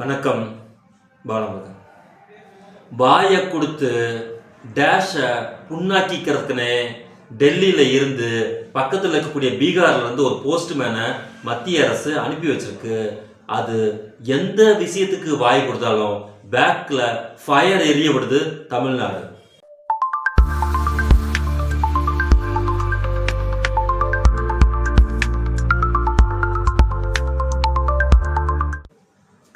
வணக்கம் பாலமுருகன். வாயை கொடுத்து டேஷை புண்ணாக்கிக்கிறதுக்குனே டெல்லியில் இருந்து பக்கத்தில் இருக்கக்கூடிய பீகார்லேருந்து ஒரு போஸ்ட்மேனை மத்திய அரசு அனுப்பி வச்சிருக்கு. அது எந்த விஷயத்துக்கு வாய் கொடுத்தாலும் பேக்கில் ஃபயர் எரிய விடுது தமிழ்நாடு.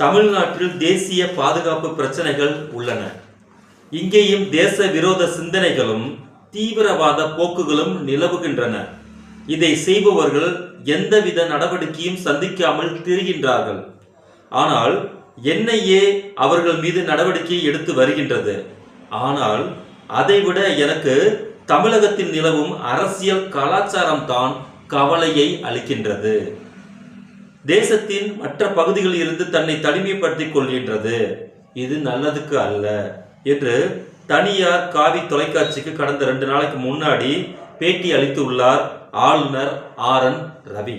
தமிழ்நாட்டில் தேசிய பாதுகாப்பு பிரச்சனைகள் உள்ளன. இங்கேயும் தேச விரோத சிந்தனைகளும் தீவிரவாத போக்குகளும் நிலவுகின்றன. இதை செய்பவர்கள் எந்தவித நடவடிக்கையும் சந்திக்காமல் திரிகின்றார்கள். ஆனால் என்னையே அவர்கள் மீது நடவடிக்கை எடுத்து வருகின்றது. ஆனால் அதைவிட எனக்கு தமிழகத்தில் நிலவும் அரசியல் கலாச்சாரம் தான் கவலையை அளிக்கின்றது. தேசத்தின் மற்ற பகுதிகளில் இருந்து தன்னை தனிமைப்படுத்திக் கொள்கின்றது. இது நல்லதுக்கு அல்ல என்று தனியார் காவி தொலைக்காட்சிக்கு கடந்த ரெண்டு நாளைக்கு முன்னாடி பேட்டி அளித்துள்ளார் ஆளுநர் ஆர் என் ரவி.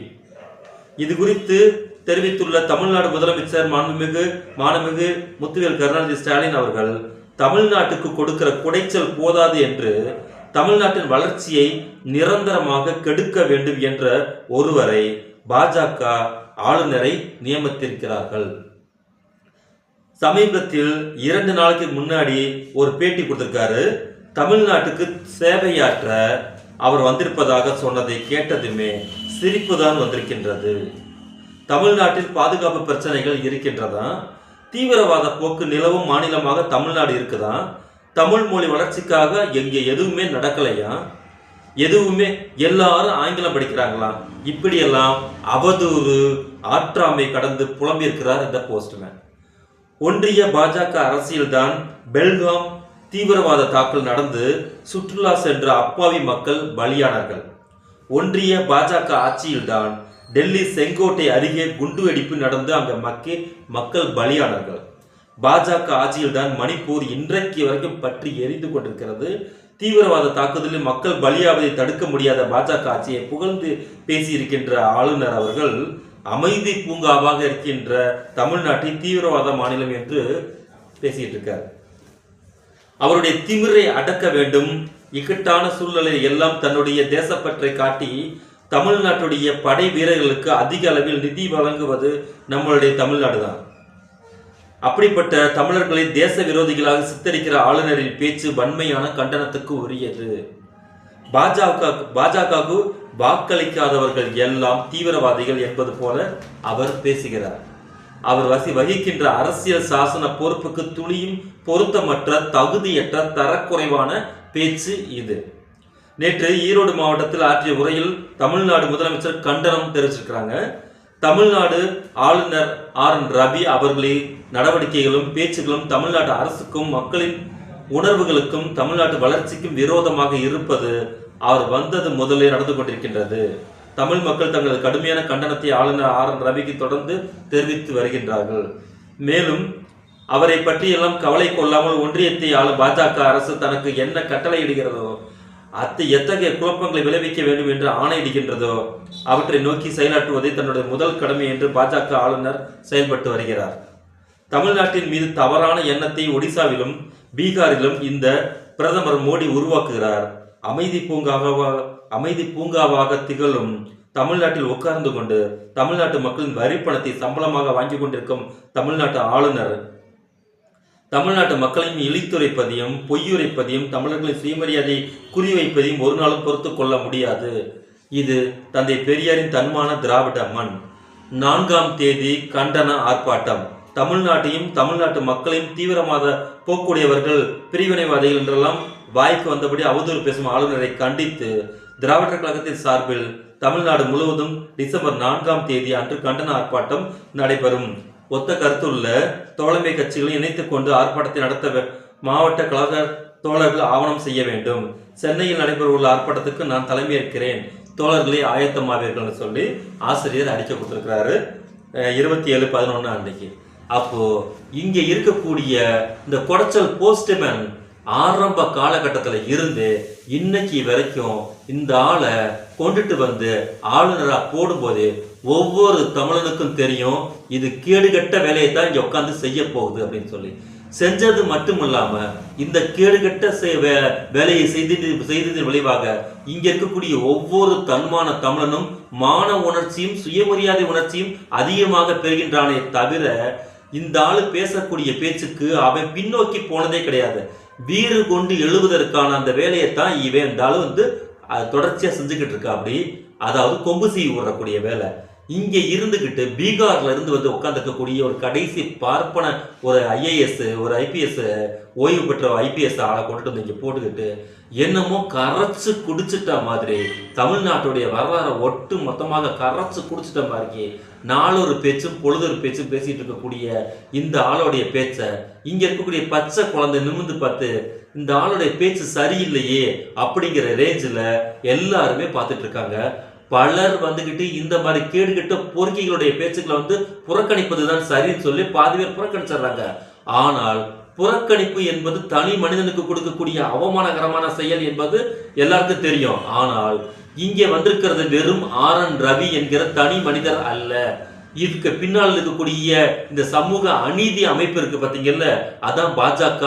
இது குறித்து தெரிவித்துள்ள தமிழ்நாடு முதலமைச்சர் மாண்புமிகு மாண்புமிகு முத்துவேல் கருணாநிதி ஸ்டாலின் அவர்கள் தமிழ்நாட்டுக்கு கொடுக்கிற குடைச்சல் போதாது என்று தமிழ்நாட்டின் வளர்ச்சியை நிரந்தரமாக கெடுக்க வேண்டும் என்ற ஒருவரை பாஜக ஆளுநரை நியமித்திருக்கிறார்கள். சமீபத்தில் இரண்டு நாளைக்கு முன்னாடி ஒரு பேட்டி கொடுத்திருக்காரு. தமிழ்நாட்டுக்கு சேவையாற்ற அவர் வந்திருப்பதாக சொன்னதை கேட்டதுமே சிரிப்பு தான் வந்திருக்கின்றது. தமிழ்நாட்டில் பாதுகாப்பு பிரச்சனைகள் இருக்கின்றதா? தீவிரவாத போக்கு நிலவும் மாநிலமாக தமிழ்நாடு இருக்குதா? தமிழ் மொழி வளர்ச்சிக்காக எங்கே எதுவுமே நடக்கலையா? எதுவுமே எல்லாரும் ஆங்கிலம் படிக்கிறாங்களாம் இப்படியெல்லாம் அவதூறு ஆற்றாமை கடந்து புலம்பியிருக்கிறார் இந்த போஸ்ட்மேன் ஒன்றிய பாஜக அரசியல்தான் பெல்காம் தீவிரவாத தாக்கல் நடந்து சுற்றுலா சென்ற அப்பாவி மக்கள் பலியானார்கள். ஒன்றிய பாஜக ஆட்சியில்தான் டெல்லி செங்கோட்டை அருகே குண்டுவெடிப்பு நடந்து அங்கே மக்கி மக்கள் பலியானார்கள். பாஜக ஆட்சியில்தான் மணிப்பூர் இன்றைக்கு வரைக்கும் பற்றி எரிந்து கொண்டிருக்கிறது. தீவிரவாத தாக்குதலில் மக்கள் பலியாவதை தடுக்க முடியாத பாஜக ஆட்சியை புகழ்ந்து பேசியிருக்கின்ற ஆளுநர் அவர்கள் அமைதி பூங்காவாக இருக்கின்ற தமிழ்நாட்டை தீவிரவாத மாநிலம் என்று பேசிட்டு இருக்கார். அவருடைய திமிரை அடக்க வேண்டும். இக்கட்டான சூழ்நிலை எல்லாம் தன்னுடைய தேசப்பற்றை காட்டி தமிழ்நாட்டுடைய படை வீரர்களுக்கு அதிக அளவில் நிதி வழங்குவது நம்மளுடைய தமிழ்நாடு தான் அப்படிப்பட்ட தமிழர்களை தேச விரோதிகளாக சித்தரிக்கிற ஆளுநரின் பேச்சு வன்மையான கண்டனத்துக்கு உரியது. பாஜக பாஜகவுக்கு வாக்களிக்காதவர்கள் எல்லாம் தீவிரவாதிகள் என்பது போல அவர் பேசுகிறார். அவர் வசி வகிக்கின்ற அரசியல் சாசன பொறுப்புக்கு துளியும் பொருத்தமற்ற தகுதியற்ற தரக்குறைவான பேச்சு இது. நேற்று ஈரோடு மாவட்டத்தில் ஆற்றிய உரையில் தமிழ்நாடு முதலமைச்சர் கண்டனம் தெரிவிச்சிருக்கிறாங்க. தமிழ்நாடு ஆளுநர் ஆர். என். ரவி அவர்களின் நடவடிக்கைகளும் பேச்சுகளும் தமிழ்நாட்டு அரசுக்கும் மக்களின் உணர்வுகளுக்கும் தமிழ்நாட்டு வளர்ச்சிக்கும் விரோதமாக இருப்பது அவர் வந்தது முதலே நடந்து கொண்டிருக்கின்றது. தமிழ் மக்கள் தங்களது கடுமையான கண்டனத்தை ஆளுநர் ஆர். என். ரவிக்கு தொடர்ந்து தெரிவித்து வருகின்றார்கள். மேலும் அவரை பற்றியெல்லாம் கவலை கொள்ளாமல் ஒன்றியத்தை ஆளும் பாஜக அரசு தனக்கு என்ன கட்டளையிடுகிறதோ அத்து எத்தகைய குழப்பங்களை விளைவிக்க வேண்டும் என்று ஆணையிடுகின்றதோ அவற்றை நோக்கி செயலாற்றுவதே தன்னுடைய முதல் கடமை என்று பாஜக ஆளுநர் செயல்பட்டு வருகிறார். தமிழ்நாட்டின் மீது தவறான எண்ணத்தை ஒடிசாவிலும் பீகாரிலும் இந்த பிரதமர் மோடி உருவாக்குகிறார். அமைதி பூங்காவாக அமைதி பூங்காவாக திகழும் தமிழ்நாட்டில் உட்கார்ந்து கொண்டு தமிழ்நாட்டு மக்களின் வரி பணத்தை சம்பளமாக வாங்கி கொண்டிருக்கும் தமிழ்நாட்டு ஆளுநர் தமிழ்நாட்டு மக்களையும் இழித்துரைப்பதையும் பொய்யுரைப்பதையும் தமிழர்களின் சுயமரியாதை குறிவைப்பதையும் ஒரு நாளும் பொறுத்து கொள்ள முடியாது. இது தந்தை பெரியாரின் தன்மான திராவிட மண். நான்காம் தேதி கண்டன ஆர்ப்பாட்டம். தமிழ்நாட்டையும் தமிழ்நாட்டு மக்களையும் தீவிரவாத போக்குடையவர்கள் பிரிவினைவாதிகள் என்றெல்லாம் வாய்க்கு வந்தபடி அவதூறு பேசும் ஆளுநரை கண்டித்து திராவிடர் கழகத்தின் சார்பில் தமிழ்நாடு முழுவதும் டிசம்பர் நான்காம் தேதி அன்று கண்டன ஆர்ப்பாட்டம் நடைபெறும். ஒத்த கருத்துள்ள தோழமை கட்சிகளை இணைத்துக் கொண்டு ஆர்ப்பாட்டத்தை நடத்த மாவட்ட கழக தோழர்கள் ஆவணம் செய்ய வேண்டும். சென்னையில் நடைபெறவுள்ள ஆர்ப்பாட்டத்துக்கு நான் தலைமையேற்கிறேன். தோழர்களை ஆயத்தமாவீர்கள்னு சொல்லி ஆசிரியர் அறிக்கை கொடுத்துருக்கிறாரு. இருபத்தி ஏழு பதினொன்று அன்றைக்கு அப்போது இங்கே இருக்கக்கூடிய இந்த கொடைச்சல் போஸ்ட்மேன் ஆரம்ப காலகட்டத்தில் இருந்து இன்னைக்கு வரைக்கும் இந்த ஆளை கொண்டுட்டு வந்து ஆளுநராக போடும்போது ஒவ்வொரு தமிழனுக்கும் தெரியும் இது கேடுகட்ட வேலையை தான் இங்கே உட்காந்து செய்ய போகுது அப்படின்னு சொல்லி. செஞ்சது மட்டும் இல்லாமல் இந்த கேடுகட்ட செ- வே- வேலையை செய்தது செய்ததன் விளைவாக இங்கே இருக்கக்கூடிய ஒவ்வொரு தன்மான தமிழனும் மான உணர்ச்சியும் சுயமரியாதை உணர்ச்சியும் அதிகமாக பெறுகின்றானே தவிர இந்த ஆள் பேசக்கூடிய பேச்சுக்கு அவன் பின்னோக்கி போனதே கிடையாது. வீறு கொண்டு எழுவதற்கான அந்த வேலையை தான் இவன். இந்த ஆள் வந்து அது தொடர்ச்சியாக செஞ்சுக்கிட்டு இருக்கா அப்படி அதாவது கொம்பு சீ விடக்கூடிய வேலை. இங்கே இருந்துக்கிட்டு பீகார்ல இருந்து வந்து உட்காந்துருக்கக்கூடிய ஒரு கடைசி பார்ப்பன ஒரு ஐஏஎஸ் ஒரு ஐபிஎஸ் ஓய்வு பெற்ற ஐபிஎஸ் ஆளை கொண்டுட்டு வந்து இங்கே போட்டுக்கிட்டு என்னமோ கரைச்சு குடிச்சிட்ட மாதிரி தமிழ்நாட்டுடைய வரலாறை ஒட்டு மொத்தமாக கரைச்சு குடிச்சிட்ட மாதிரி நாளொரு பேச்சும் பொழுதொரு பேச்சும் பேசிட்டு இருக்கக்கூடிய இந்த ஆளுடைய பேச்சை இங்கே இருக்கக்கூடிய பச்சை குழந்தை நிமிர்ந்து பார்த்து இந்த ஆளுடைய பேச்சு சரியில்லையே அப்படிங்கிற ரேஞ்சில் எல்லாருமே பார்த்துட்டு இருக்காங்க. பலர் வந்துகிட்டு இந்த மாதிரி கேடுகட்ட பொறுக்கிகளுடைய பேச்சுக்களை வந்து புறக்கணிப்பது தான் சரின்னு சொல்லி பாதி பேர் புறக்கணிச்சிடுறாங்க. ஆனால் புறக்கணிப்பு என்பது தனி மனிதனுக்கு கொடுக்கக்கூடிய அவமானகரமான செயல் என்பது எல்லாருக்கும் தெரியும். ஆனால் இங்கே வந்திருக்கிறது வெறும் ஆர் என் ரவி என்கிற தனி மனிதர் அல்ல. இதுக்கு பின்னால் இருக்கக்கூடிய இந்த சமூக அநீதி அமைப்பு இருக்கு பார்த்தீங்கல்ல அதான் பாஜக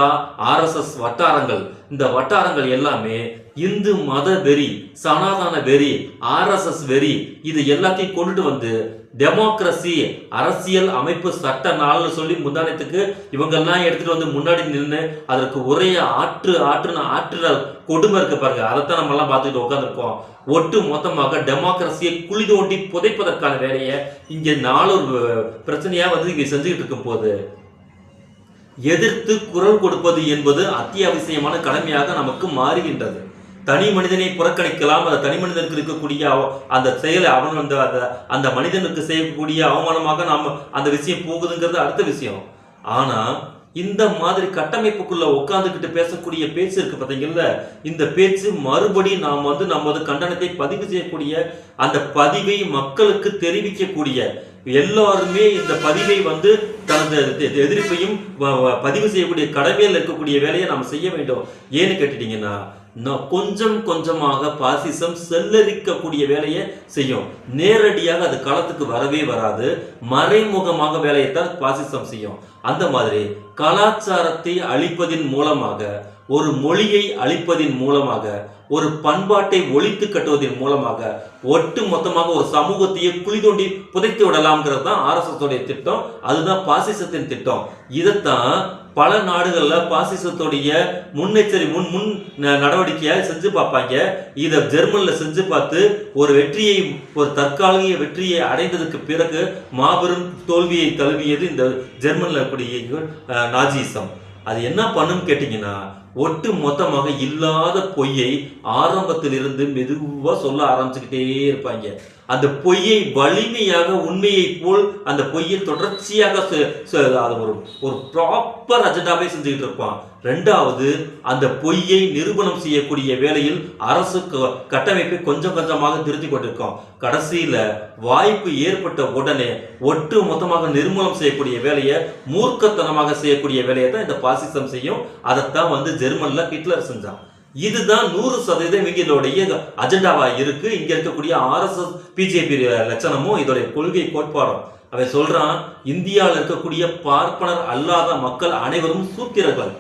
ஆர்எஸ்எஸ் வட்டாரங்கள். இந்த வட்டாரங்கள் எல்லாமே இந்து மத வெறி சனாதன வெறி ஆர்எஸ்எஸ் வெறி இது எல்லாத்தையும் கொண்டுட்டு வந்து டெமோக்ரஸி அரசியல் அமைப்பு சட்ட நாள்னு சொல்லி முந்தானத்துக்கு இவங்கெல்லாம் எடுத்துட்டு வந்து முன்னாடி நின்று அதற்கு உரைய ஆற்று ஆற்றுன்னு ஆற்றுற கொடுமை இருக்கு பாருங்க. அதைத்தான் நம்ம எல்லாம் பார்த்துட்டு உட்காந்துருக்கோம் ஒட்டு மொத்தமாக டெமோக்ரஸியை குழி தோண்டி புதைப்பதற்கான வேலையை இங்கே நாலு பிரச்சனையா வந்து இங்க செஞ்சுக்கிட்டு இருக்கும் போது எதிர்த்து குரல் கொடுப்பது என்பது அத்தியாவசியமான கடமையாக நமக்கு மாறுகின்றது. தனி மனிதனை புறக்கணிக்கலாம். அந்த தனி மனிதனுக்கு இருக்கக்கூடிய அவ- அந்த செயலை அவன் வந்து அந்த அந்த மனிதனுக்கு செய்யக்கூடிய அவமானமாக நாம் அந்த விஷயம் போகுதுங்கிறது அடுத்த விஷயம். ஆனால் இந்த மாதிரி கட்டமைப்புக்குள்ள உட்காந்துக்கிட்டு பேசக்கூடிய பேச்சு இருக்கு பார்த்தீங்கல்ல இந்த பேச்சு மறுபடி நாம் வந்து நமது கண்டனத்தை பதிவு செய்யக்கூடிய அந்த பதிவை மக்களுக்கு தெரிவிக்கக்கூடிய எல்லாருமே இந்த பதிவை வந்து தனது எதிர்ப்பையும் வ- பதிவு செய்யக்கூடிய கடமையில் இருக்கக்கூடிய வேலையை நாம் செய்ய வேண்டும். ஏன்னு கேட்டுட்டீங்கன்னா கொஞ்சம் கொஞ்சமாக பாசிசம் செல்லரிக்கக்கூடிய வேலையை செய்யும். நேரடியாக அது களத்துக்கு வரவே வராது. மறைமுகமாக வேலையைத்தான் பாசிசம் செய்யும். அந்த மாதிரி கலாச்சாரத்தை அழிப்பதின் மூலமாக ஒரு மொழியை அழிப்பதின் மூலமாக ஒரு பண்பாட்டை ஒழித்து கட்டுவதன் மூலமாக ஒட்டு மொத்தமாக ஒரு சமூகத்தையே குழி தோண்டி புதைத்து விடலாம்ங்கிறது தான் ஆர்எஸ்எஸோடைய திட்டம். அதுதான் பாசிசத்தின் திட்டம். இதைத்தான் பல நாடுகளில் பாசிசத்துடைய முன்னெச்சரி முன் முன் நடவடிக்கையாக செஞ்சு பார்ப்பாங்க. இதை ஜெர்மனில் செஞ்சு பார்த்து ஒரு வெற்றியை ஒரு தற்காலிக வெற்றியை அடைந்ததுக்கு பிறகு மாபெரும் தோல்வியை தழுவியது இந்த ஜெர்மனில் இருக்கக்கூடிய நாஜிசம். அது என்ன பண்ணும் கேட்டிங்கன்னா ஒட்டு மொத்தமாக இல்லாத பொய்யை ஆரம்பத்திலிருந்து மெதுவாக சொல்ல ஆரம்பிச்சுக்கிட்டே இருப்பாங்க. அந்த பொய்யை வலிமையாக உண்மையை போல் அந்த பொய்யை தொடர்ச்சியாக செ- அது ஒரு ஒரு ப்ராப்பர் அஜெண்டாவே செஞ்சுக்கிட்டு இருப்பான். ரெண்டாவது அந்த பொய்யை நிரூபணம் செய்யக்கூடிய வேலையில் அரசு க- கட்டமைப்பை கொஞ்சம் கொஞ்சமாக திருத்தி கொண்டிருக்கோம். கடைசியில் வாய்ப்பு ஏற்பட்ட உடனே ஒட்டு மொத்தமாக நிர்மூலம் செய்யக்கூடிய வேலையை மூர்க்கத்தனமாக செய்யக்கூடிய வேலையை தான் இந்த பாசிசம் செய்யும். அதைத்தான் வந்து ஜெர்மனில் ஹிட்லர் செஞ்சான். இதுதான் நூறு சதவீதம் இவங்களுடைய அஜெண்டாவா இருக்கு. இங்க இருக்கக்கூடிய ஆர்எஸ்எஸ் பிஜேபி லட்சணமும் இதோடைய கொள்கை கோட்பாடும். அவன் சொல்றான் இந்தியாவில் இருக்கக்கூடிய பார்ப்பனர் அல்லாத மக்கள் அனைவரும் சூத்திரர்கள்.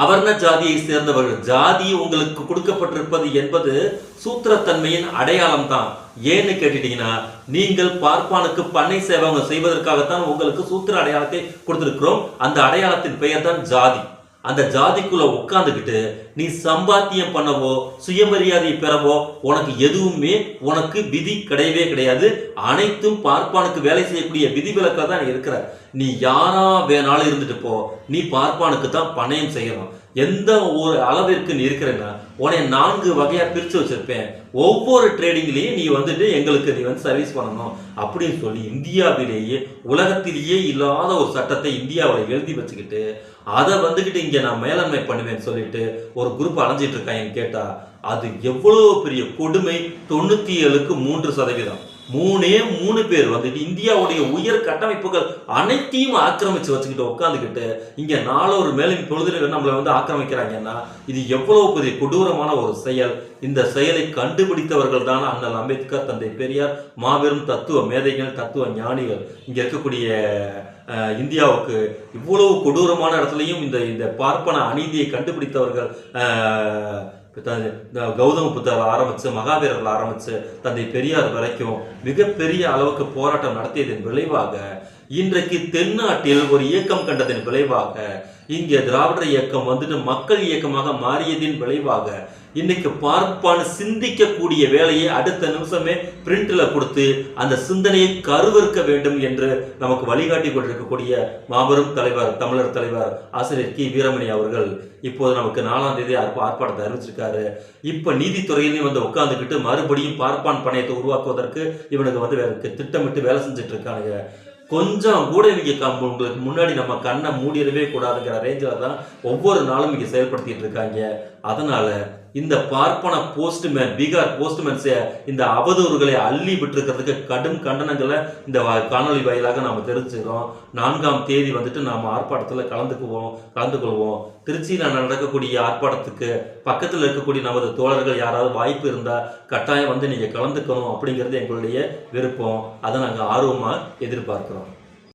அவர்ண ஜாதியை சேர்ந்தவர்கள். ஜாதி உங்களுக்கு கொடுக்கப்பட்டிருப்பது என்பது சூத்திரத்தன்மையின் அடையாளம் தான் ஏன்னு கேட்டுட்டீங்கன்னா நீங்கள் பார்ப்பானுக்கு பண்ணை சேவகம் செய்வதற்காகத்தான் உங்களுக்கு சூத்திர அடையாளத்தை கொடுத்திருக்கிறோம். அந்த அடையாளத்தின் பெயர் தான் ஜாதி. அந்த ஜாதிக்குள்ள உட்கார்ந்துக்கிட்டு நீ சம்பாத்தியம் பண்ணவோ சுயமரியாதை பெறவோ உனக்கு எதுவுமே உனக்கு விதி கிடையவே கிடையாது. அனைத்தும் பார்ப்பானுக்கு வேலை செய்யக்கூடிய விதிவிலக்கா தான் இருக்கிற. நீ யாரா வேணாலும் இருந்துட்டு போ. நீ பார்ப்பானுக்கு தான் பணயம் செய்யணும். எந்த ஒரு அளவிற்கு நீ இருக்கிறேன்னா உன்னை நான்கு வகையா பிரிச்சு வச்சிருப்பேன். ஒவ்வொரு ட்ரேடிங்லேயும் நீ வந்துட்டு எங்களுக்கு நீ வந்து சர்வீஸ் பண்ணணும் அப்படின்னு சொல்லி இந்தியாவிலேயே உலகத்திலேயே இல்லாத ஒரு சட்டத்தை இந்தியாவில் எழுதி வச்சுக்கிட்டு அதை வந்துக்கிட்டு இங்க நான் மேலாண்மை பண்ணுவேன்னு சொல்லிட்டு ஒரு குரூப் அலைஞ்சிட்டு இருக்காங்கன்னு கேட்டால் அது எவ்வளவு பெரிய கொடுமை? தொண்ணூற்றி ஏழுக்கு மூன்று சதவீதம். மூணே மூணு பேர் வந்துட்டு இந்தியாவுடைய உயர் கட்டமைப்புகள் அனைத்தையும் ஆக்கிரமிச்சு வச்சுக்கிட்டு உட்காந்துக்கிட்டு இங்கே நாலொரு மேலும் பொழுதுல நம்மளை வந்து ஆக்கிரமிக்கிறாங்கன்னா இது எவ்வளவு பெரிய கொடூரமான ஒரு செயல். இந்த செயலை கண்டுபிடித்தவர்கள் தான் அண்ணல் அம்பேத்கர் தந்தை பெரியார் மாபெரும் தத்துவ மேதைகள் தத்துவ ஞானிகள். இங்கே இருக்கக்கூடிய இந்தியாவுக்கு இவ்வளவு கொடூரமான இடத்துலையும் இந்த இந்த பார்ப்பன அநீதியை கண்டுபிடித்தவர்கள் கௌதம புத்தர் ஆரம்பித்து மகாவீரர்கள் ஆரம்பித்து தந்தை பெரியார் வரைக்கும் மிகப்பெரிய அளவுக்கு போராட்டம் நடத்தியதன் விளைவாக இன்றைக்கு தென்னாட்டில் ஒரு இயக்கம் கண்டதன் விளைவாக இங்கே திராவிட இயக்கம் வந்துட்டு மக்கள் இயக்கமாக மாறியதின் விளைவாக இன்னைக்கு பார்ப்பான் சிந்திக்கக்கூடிய வேலையை அடுத்த நிமிஷமே பிரிண்டில் கொடுத்து அந்த சிந்தனையை கருவிற்க வேண்டும் என்று நமக்கு வழிகாட்டி கொண்டிருக்கக்கூடிய மாபெரும் தலைவர் தமிழர் தலைவர் ஆசிரியர் கி. வீரமணி அவர்கள். இப்போது நமக்கு நாலாம் தேதி ஆர்ப்பாட்டத்தை அறிவிச்சிருக்காரு. இப்போ நீதித்துறையிலையும் வந்து உட்காந்துக்கிட்டு மறுபடியும் பார்ப்பான் பணையத்தை உருவாக்குவதற்கு இவனுக்கு வந்து வேற திட்டமிட்டு வேலை செஞ்சுட்டு இருக்கானுங்க கொஞ்சம் கூட இவங்க கம்- உங்களுக்கு முன்னாடி நம்ம கண்ணை மூடிடவே கூடாதுங்கிற ரேஞ்சில் தான் ஒவ்வொரு நாளும் இங்கே செயல்படுத்திட்டு இருக்காங்க. அதனால இந்த பார்ப்பன போஸ்ட்மேன் பீகார் போஸ்ட்மேன்ஸ் இந்த அவதூறுகளை அள்ளி விட்டுருக்கிறதுக்கு கடும் கண்டனங்களை இந்த காணொலி காணொளி வாயிலாக நாம் தெரிஞ்சுக்கிறோம் நான்காம் தேதி வந்துட்டு நாம் ஆர்ப்பாட்டத்தில் கலந்துக்குவோம் கலந்து கொள்வோம் திருச்சியில் நடக்கக்கூடிய ஆர்ப்பாட்டத்துக்கு பக்கத்தில் இருக்கக்கூடிய நமது தோழர்கள் யாராவது வாய்ப்பு இருந்தால் கட்டாயம் வந்து நீங்கள் கலந்துக்கணும் அப்படிங்கிறது எங்களுடைய விருப்பம். அதை நாங்கள் ஆர்வமாக எதிர்பார்க்கிறோம்.